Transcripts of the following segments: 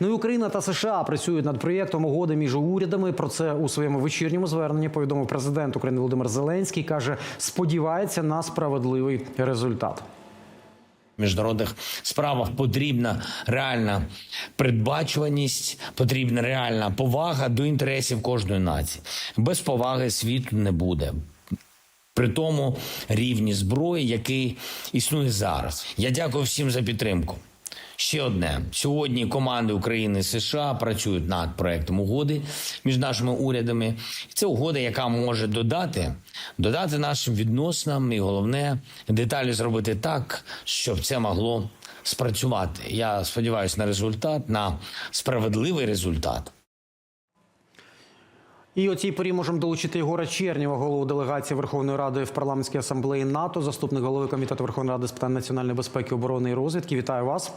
Ну і Україна та США працюють над проєктом угоди між урядами. Про це у своєму вечірньому зверненні повідомив президент України Володимир Зеленський. каже, сподівається на справедливий результат. В міжнародних справах потрібна реальна передбачуваність, потрібна реальна повага до інтересів кожної нації. Без поваги світу не буде. При тому рівні зброї, який існує зараз. Я дякую всім за підтримку. Ще одне сьогодні команди України і США працюють над проектом угоди між нашими урядами. Це угода, яка може додати, додати нашим відносинам, і головне деталі зробити так, щоб це могло спрацювати. Я сподіваюся на результат, на справедливий результат. І о цій порі можемо долучити Єгора Чернєва, голову делегації Верховної Ради в парламентській асамблеї НАТО, заступник голови комітету Верховної Ради з питань національної безпеки, оборони і розвідки. Вітаю вас.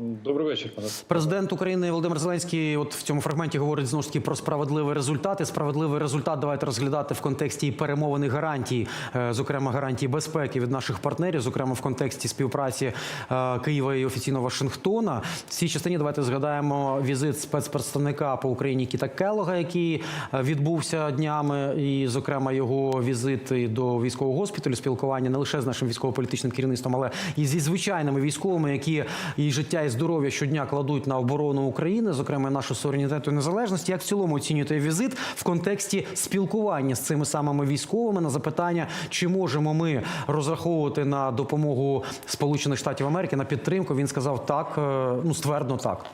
Добрий вечір, пане. Президент України Володимир Зеленський, от в цьому фрагменті говорить знову ж таки про справедливий результат. І справедливий результат давайте розглядати в контексті і перемовини гарантій, е, зокрема гарантій безпеки від наших партнерів, зокрема в контексті співпраці е, Києва і офіційно Вашингтона. В цій частині давайте згадаємо візит спецпредставника по Україні Кіта Келога, який е, відбувся днями, і, зокрема, його візит до військового госпіталю, спілкування не лише з нашим військово-політичним керівництвом, але і зі звичайними військовими, які і життя і здоров'я щодня кладуть на оборону України, зокрема нашу суверенітету і незалежність. Як в цілому оцінюєте візит в контексті спілкування з цими самими військовими на запитання, чи можемо ми розраховувати на допомогу Сполучених Штатів Америки на підтримку? Він сказав так, е, ну ствердно так.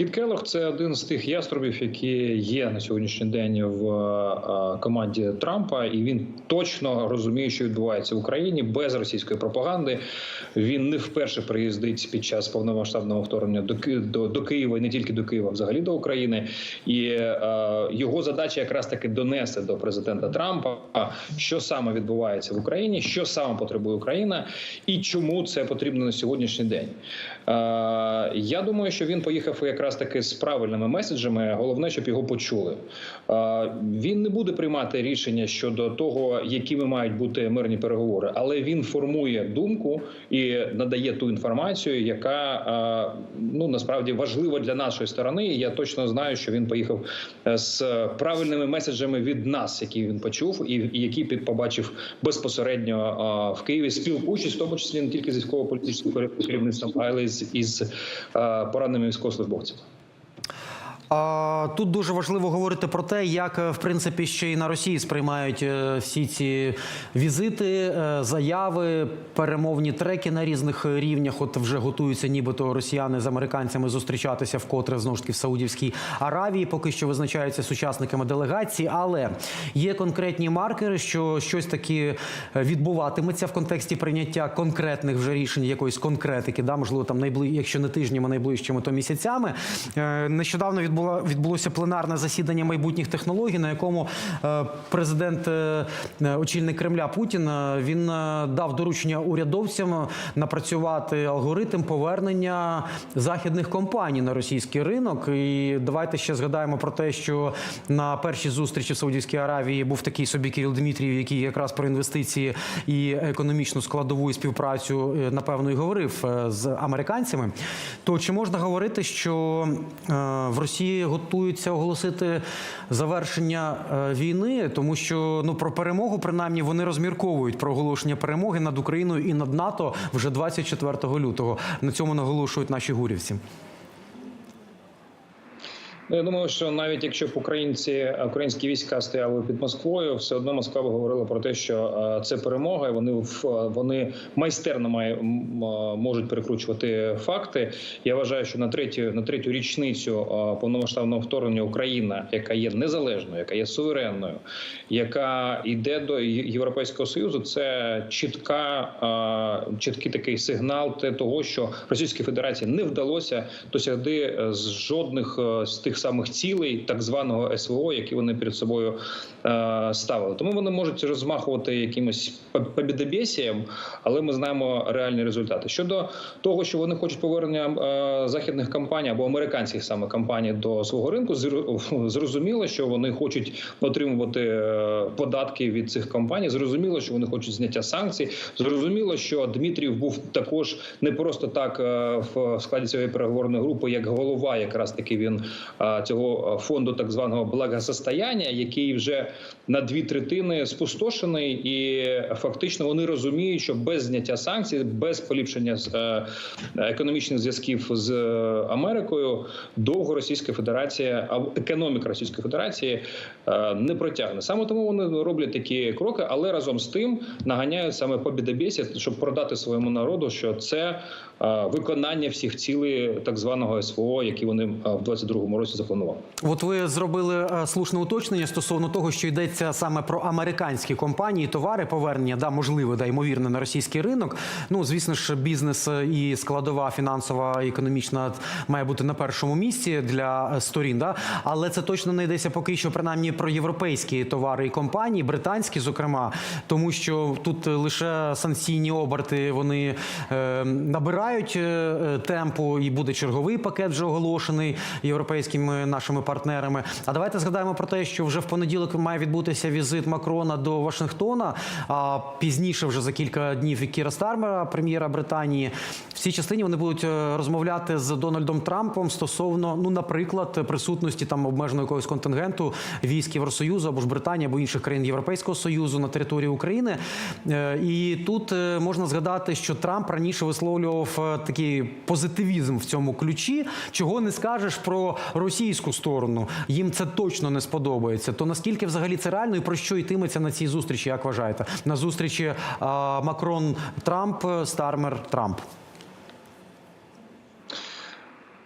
Кіт Келлог – це один з тих яструбів, які є на сьогоднішній день в е, команді Трампа, і він точно розуміє, що відбувається в Україні без російської пропаганди. Він не вперше приїздить під час повномасштабного вторгнення до до, до Києва і не тільки до Києва, взагалі до України. І е, його задача якраз таки донести до президента Трампа, що саме відбувається в Україні, що саме потребує Україна, і чому це потрібно на сьогоднішній день. Е, я думаю, що він поїхав якраз таки з правильними меседжами. Головне, щоб його почули. Він не буде приймати рішення щодо того, якими мають бути мирні переговори, але він формує думку і надає ту інформацію, яка ну насправді важлива для нашої сторони. Я точно знаю, що він поїхав е, з правильними меседжами від нас, які він почув, і, які під- побачив безпосередньо в Києві, спілкуючись, в тому числі не тільки з військово-політичним керівництвом, але й з із е, пораненими військовослужбовцями. Тут дуже важливо говорити про те, як е, в принципі ще й на Росії сприймають е, всі ці візити, е, заяви, перемовні треки на різних рівнях. От вже готуються, нібито росіяни з американцями зустрічатися вкотре знову ж таки в Саудівській Аравії. Поки що визначаються сучасниками делегації, але є конкретні маркери, що щось таке відбуватиметься в контексті прийняття конкретних вже рішень, якоїсь конкретики, да, можливо, там найбли... якщо не тижнями, найближчими, то місяцями. Нещодавно відбула відбулося пленарне засідання майбутніх технологій, на якому е, президент, е, очільник Кремля Путін е, він дав доручення урядовцям напрацювати алгоритм повернення західних компаній на російський ринок. І давайте ще згадаємо про те, що на першій зустрічі в Саудівській Аравії був такий собі Кирил Дмитрієв, який якраз про інвестиції і економічну складову і співпрацю напевно і говорив з американцями. То чи можна говорити, що в Росії готуються оголосити завершення е, війни, тому що ну про перемогу, принаймні, вони розмірковують про оголошення перемоги над Україною і над НАТО вже 24 лютого. На цьому наголошують наші гурівці. Ну, я думаю, що навіть якщо б українці українські війська стояли під Москвою, все одно Москва би говорила про те, що е, це перемога, і вони в- вони майстерно має, е, можуть перекручувати факти. Я вважаю, що на третю на третю річницю е, повномасштабного вторгнення Україна, яка є незалежною, яка є суверенною, яка йде до Європейського союзу, це чітка е, чіткий такий сигнал того, що Російській Федерації не вдалося досягти е, з жодних е, з тих самих цілей, так званого СВО, які вони перед собою е, ставили. Тому вони можуть розмахувати якимось по- побідобєсієм, але ми знаємо реальні результати. Щодо того, що вони хочуть повернення е, західних компаній або американських саме компаній до свого ринку, зр- зрозуміло, що вони хочуть отримувати е, податки від цих компаній. Зрозуміло, що вони хочуть зняття санкцій. Зрозуміло, що Дмитрів був також не просто так е, в складі цієї переговорної групи, як голова, якраз таки він е, цього фонду так званого благосостояння, який вже на дві третини спустошений, і фактично вони розуміють, що без зняття санкцій, без поліпшення е, економічних зв'язків з е, Америкою, довго Російська Федерація економіка Російської Федерації е, не протягне. Саме тому вони роблять такі кроки, але разом з тим наганяють саме побідобєсі, щоб продати своєму народу, що це е, виконання всіх цілей так званого СВО, які вони е, в 22-му році запланували. От ви зробили е, слушне уточнення стосовно того, що йдеться саме про американські компанії, товари повернення, да, можливо, да, ймовірно, на російський ринок. Ну, звісно ж, бізнес е, і складова фінансова, економічна має бути на першому місці для е, сторін. Да? Але це точно не йдеться поки що принаймні про європейські товари і компанії, британські, зокрема, тому що тут лише санкційні оберти вони е, набирають е, е, темпу, і буде черговий пакет вже оголошений європейськими нашими партнерами. А давайте згадаємо про те, що вже в понеділок має відбутися візит Макрона до Вашингтона. А пізніше, вже за кілька днів, і Кіра Стармера, прем'єра Британії. В цій частині вони будуть е, розмовляти з Дональдом Трампом стосовно, ну, наприклад, присутності там обмеженого якогось контингенту військ Євросоюзу або ж Британії або інших країн Європейського союзу на території України. І тут можна згадати, що Трамп раніше висловлював такий позитивізм в цьому ключі, чого не скажеш про російську сторону. Їм це точно не сподобається. То наскільки взагалі це реально і про що йтиметься на цій зустрічі? Як вважаєте? На зустрічі а, Макрон Трамп, Стармер Трамп.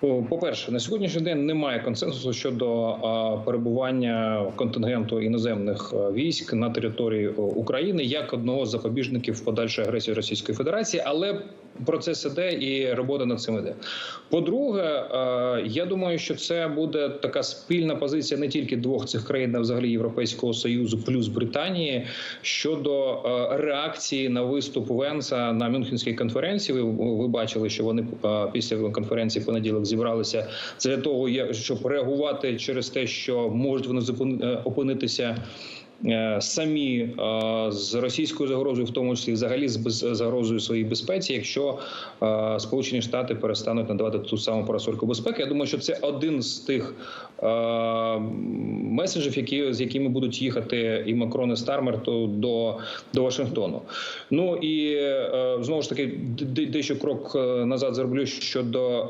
По- По-перше, на сьогоднішній день немає консенсусу щодо перебування контингенту іноземних військ на території України як одного з запобіжників подальшої агресії Російської Федерації, але процес іде і робота над цим іде. По-друге, я думаю, що це буде така спільна позиція не тільки двох цих країн, а взагалі Європейського союзу плюс Британії щодо реакції на виступ Венса на Мюнхенській конференції. Ви, ви бачили, що вони після конференції понеділок зібралися це для того, щоб реагувати через те, що можуть вони е, опинитися. Е, Самі е, з російською загрозою, в тому числі взагалі з загрозою своїй безпеці, якщо е, Сполучені Штати перестануть надавати ту саму парасольку безпеки, я думаю, що це один з тих меседжів, які з якими будуть їхати і Макрон, і Стармер то до, до Вашингтону. Ну і знову ж таки, дещо крок назад зроблю щодо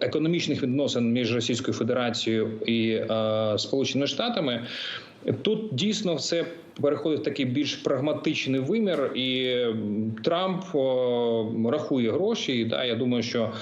економічних відносин між Російською Федерацією і Сполученими Штатами. Тут дійсно все переходить в такий більш прагматичний вимір, і Трамп рахує гроші. І да, я думаю, що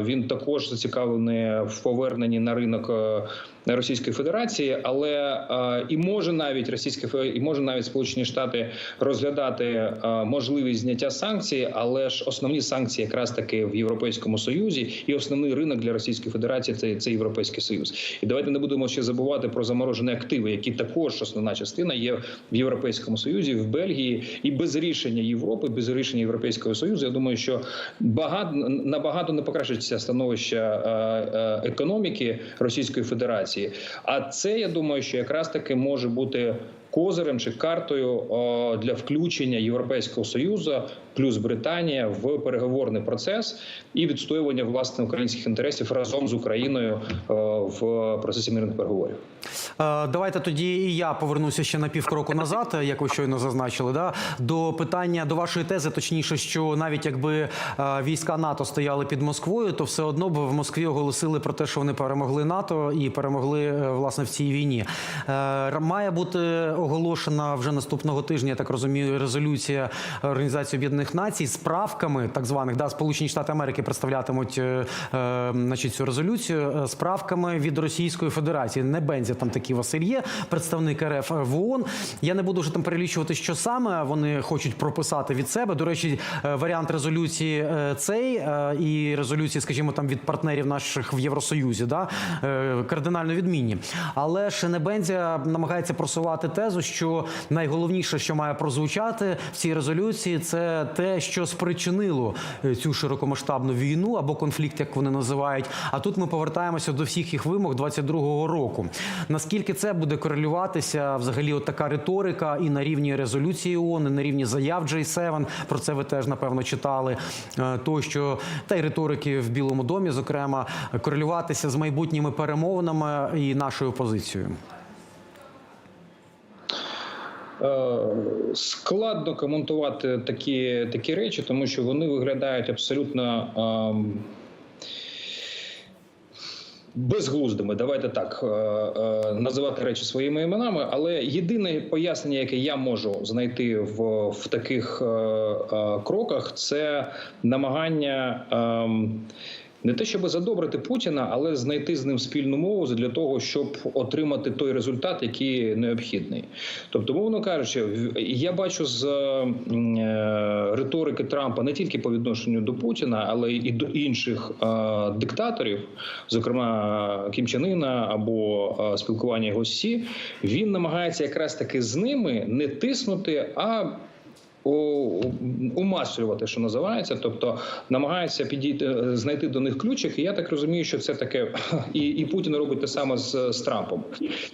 він також зацікавлений в поверненні на ринок е, Російської Федерації, але е, і може навіть Російська і може навіть Сполучені Штати розглядати е, можливість зняття санкцій, але ж основні санкції якраз таки в Європейському Союзі, і основний ринок для Російської Федерації це, це Європейський Союз. І давайте не будемо ще забувати про заморожені активи, які також основна частина є в Європейському Союзі, в Бельгії, і без рішення Європи, без рішення Європейського Союзу. Я думаю, що багато набагато не покращиться становище е, е, економіки Російської Федерації. А це я думаю, що якраз таки може бути. Козирем чи картою для включення Європейського союзу плюс Британія в переговорний процес і відстоювання власне українських інтересів разом з Україною в процесі мирних переговорів. Е, Давайте тоді і я повернуся ще на півкроку назад, е, як ви щойно зазначили, да, до питання до вашої тези, точніше, що навіть якби е, війська НАТО стояли під Москвою, то все одно б в Москві оголосили про те, що вони перемогли НАТО і перемогли власне в цій війні. Має бути оголошена вже наступного тижня. Я так розумію, резолюція Організації Об'єднаних Націй з правками, так званих, да, Сполучені Штати Америки представлятимуть значить, цю резолюцію з правками від Російської Федерації. Не Бензя там такий Василь є, представник РФ в ООН. Я не буду вже там перелічувати, що саме вони хочуть прописати від себе. До речі, е, варіант резолюції е, цей е, і резолюції, скажімо, там від партнерів наших в Євросоюзі, да, е, кардинально відмінні. Але Шенебензя намагається просувати тезу, що найголовніше, що має прозвучати в цій резолюції, це те, що спричинило е, цю широкомасштабну війну або конфлікт, як вони називають. А тут ми повертаємося до всіх їх вимог 22-го року. Наскільки це буде корелюватися взагалі, от така риторика і на рівні резолюції ООН, і на рівні заяв J7, про це ви теж напевно читали. е, То що та й риторики в Білому домі, зокрема, корелюватися з майбутніми перемовинами і нашою позицією. Е, Складно коментувати такі, такі речі, тому що вони виглядають абсолютно ем, безглуздими. Давайте так е, е, називати речі своїми іменами. Але єдине пояснення, яке я можу знайти в, в таких е, кроках, це намагання. Не те, щоб задобрити Путіна, але знайти з ним спільну мову для того, щоб отримати той результат, який необхідний. Тобто, мовно кажучи, я бачу з е, риторики Трампа не тільки по відношенню до Путіна, але і до інших е, диктаторів, зокрема Кім Чен Іна або е, спілкування його Сі, він намагається якраз таки з ними не тиснути, а умаслювати, що називається, тобто намагається підійти е, знайти до них ключик. І я так розумію, що це таке, і, і Путін робить те саме з, з Трампом.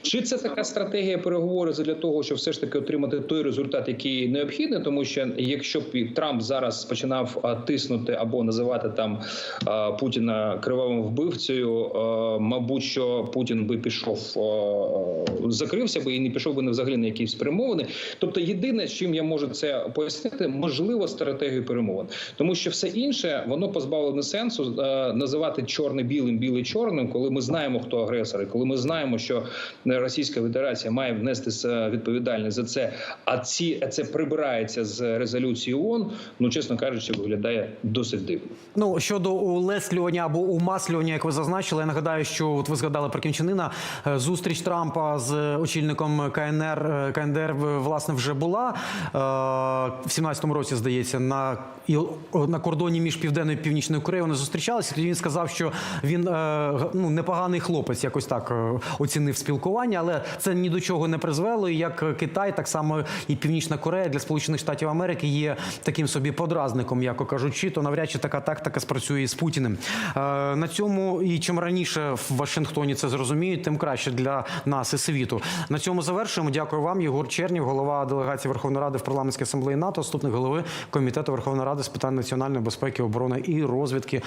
Чи це така стратегія переговорів для того, щоб все ж таки отримати той результат, який необхідний? Тому що якщо б Трамп зараз починав тиснути або називати там Путіна кривавим вбивцею, мабуть, що Путін би пішов, закрився би і не пішов би не взагалі на якісь перемовини. Тобто, єдине, з чим я можу це пояснити, можливо, стратегію перемовин, тому що все інше воно позбавлене сенсу е, називати чорне білим, білий чорним, коли ми знаємо, хто агресор, і коли ми знаємо, що Російська Федерація має внести відповідальність за це. А ці це прибирається з резолюції ООН, Ну чесно кажучи, виглядає досить дивно. Ну щодо улеслювання або умаслювання, як ви зазначили, я нагадаю, що от ви згадали про Кімчанина. е, Зустріч Трампа з очільником КНР КНДР власне вже була е, в 17-му році, здається, на і на кордоні між південною і північною Кореєю. Вони зустрічалися. Тоді він сказав, що він е, ну непоганий хлопець, якось так е, оцінив спілкування, але це ні до чого не призвело. Як Китай, так само і Північна Корея для Сполучених Штатів Америки є таким собі подразником, яко кажучи, то навряд чи така тактика спрацює з Путіним. Е, на цьому і чим раніше в Вашингтоні це зрозуміють, тим краще для нас і світу. На цьому завершуємо. Дякую вам, Єгор Чернів, голова делегації Верховної Ради в парламентській асамблеї НАТО, заступник голови комітету Верховної Ради з питань національної безпеки, оборони і розвідки.